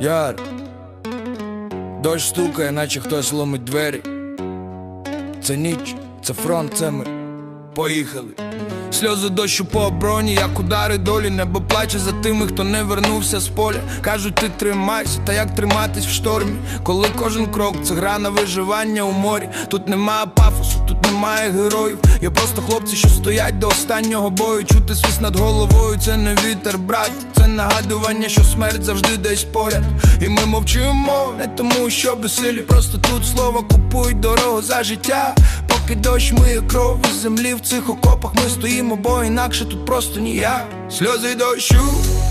Яр, дощ стукає, наче хтось ломить двері. Це ніч, це фронт, це ми поїхали. Сльози дощу по обороні, як удари долі, небо плаче за тими, хто не вернувся з поля. Кажуть, ти тримайся, та як триматись в штормі, коли кожен крок це гра на виживання у морі. Тут немає пафосу, тут немає героїв. Є просто хлопці, що стоять до останнього бою. Чути свист над головою, це не вітер, брат. Це нагадування, що смерть завжди десь поряд. І ми мовчимо, не тому, що безсилі. Просто тут слово купують дорогу за життя. Поки дощ миє кров із землі в цих окопах ми стоїмо, бо інакше тут просто ніяк. Сльози дощу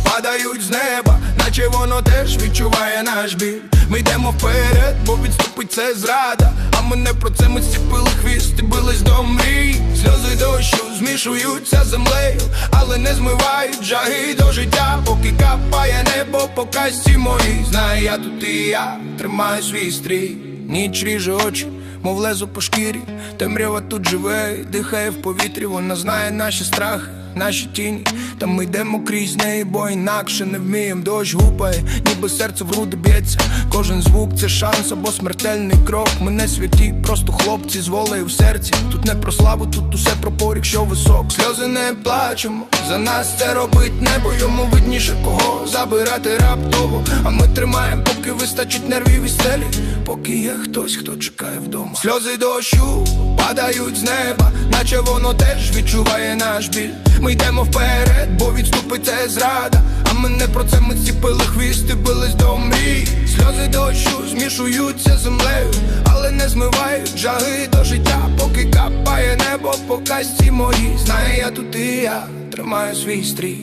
падають з неба, наче воно теж відчуває наш біль. Ми йдемо вперед, бо відступить це зрада. А ми не про це ми зціпили хвіст і бились до мрій. Сльози дощу змішуються землею, але не змивають жаги до життя, поки капає небо по касті моїй. Знаю, я тут і я тримаю свій стрій. Ніч ріже очі, мов лезо по шкірі. Темрява тут живе, дихає в повітрі. Вона знає наші страхи, наші тіні. Та ми йдемо крізь неї, бо інакше не вмієм. Дощ гупає, ніби серце в груди б'ється. Кожен звук це шанс або смертельний крок. Ми не святі, просто хлопці з волею в серці. Тут не про славу, тут усе про порік, що висок. Сльози не плачемо. За нас це робить небо, йому видніше кого забирати раптово. А ми тримаємо, поки вистачить нервів і стелі, поки є хтось, хто чекає вдома. Сльози дощу падають з неба, наче воно теж відчуває наш біль. Ми йдемо вперед, бо відступить це зрада. А ми не про це ми зціпили хвіст і бились до мрій. Сльози дощу змішуються з землею, але не змивають жаги до життя, поки капає небо по касті моїй. Знає, я тут і я тримаю свій стрій.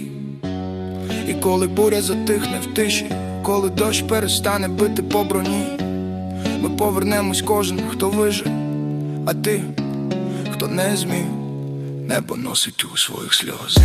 І коли буря затихне в тиші, коли дощ перестане бити по броні, ми повернемось кожен, хто вижив, а ти, хто не зміг, не носить у своїх сльоз.